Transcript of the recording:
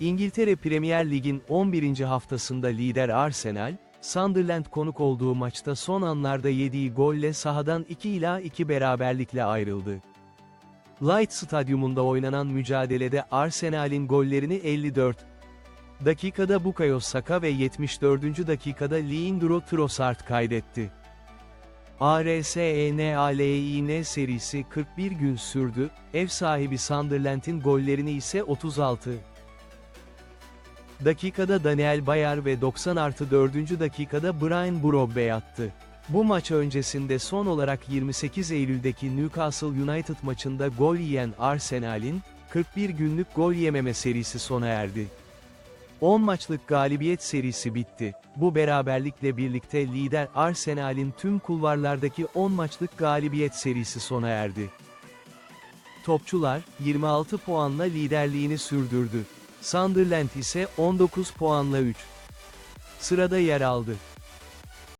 İngiltere Premier Lig'in 11. haftasında lider Arsenal, Sunderland konuk olduğu maçta son anlarda yediği golle sahadan 2 ila 2 beraberlikle ayrıldı. Light Stadyumunda oynanan mücadelede Arsenal'in gollerini 54 dakikada Bukayo Saka ve 74. dakikada Leandro Trossard kaydetti. ARSENALIN serisi 41 gün sürdü, ev sahibi Sunderland'in gollerini ise 36 dakikada Daniel Bayer ve 90 artı 4. dakikada Brian Brobby attı. Bu maç öncesinde son olarak 28 Eylül'deki Newcastle United maçında gol yiyen Arsenal'in, 41 günlük gol yememe serisi sona erdi. 10 maçlık galibiyet serisi bitti. Bu beraberlikle birlikte lider Arsenal'in tüm kulvarlardaki 10 maçlık galibiyet serisi sona erdi. Topçular, 26 puanla liderliğini sürdürdü. Sunderland ise 19 puanla 3. Sırada yer aldı.